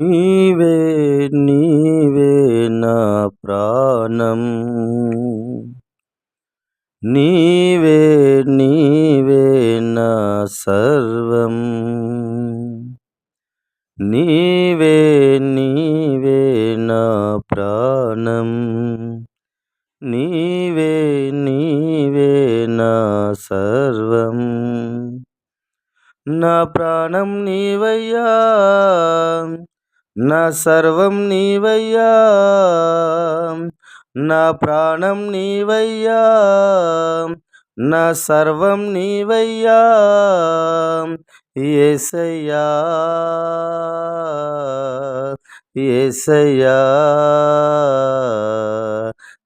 నీవే నీవే నా ప్రాణం. నీవే నీవే నా సర్వం. నీవే నీవే నా ప్రాణం. నీవే నీవే నా సర్వం. నా ప్రాణం నీవయ్యా. నా సర్వం నీవయ్యా నా ప్రాణం నీవయ్యా నా సర్వం నీవయ్యా ఏసయ్యా ఏసయ్యా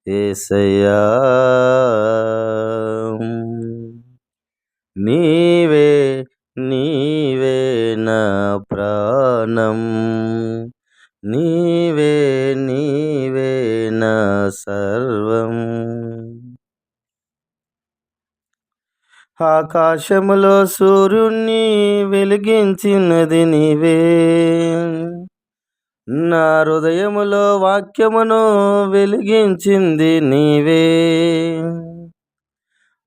ఏసయ్యా. నీ నీవే నా ప్రాణం. నీవే నీవే నా సర్వం. ఆకాశములో సూర్యుణ్ణి వెలిగించినది నీవే. నా హృదయములో వాక్యమును వెలిగించింది నీవే.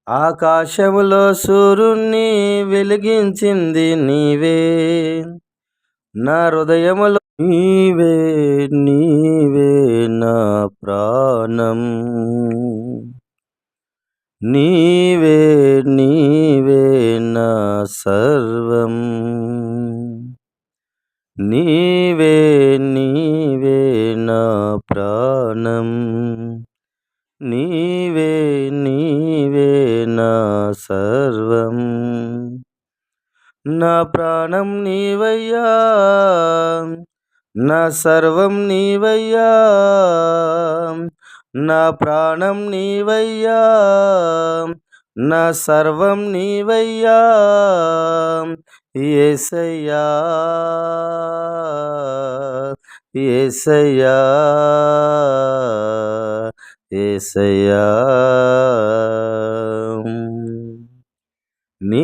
ఆకాశములో సూర్యుణ్ణి వెలిగించింది నీవే. నా హృదయములో నీవే నీవే నా ప్రాణం. నీవే నీవే నా సర్వం. నీవే నీవే నా ప్రాణం. నీవే నీవే నా సర్వం నా ప్రాణం నీవయ్యా నా సర్వం నీవయ్యా నా ప్రాణం నీవయ్యా నా సర్వం నీవయ్యా ఏసయ్యా ఏసయ్యా ఏసయ్యా నీ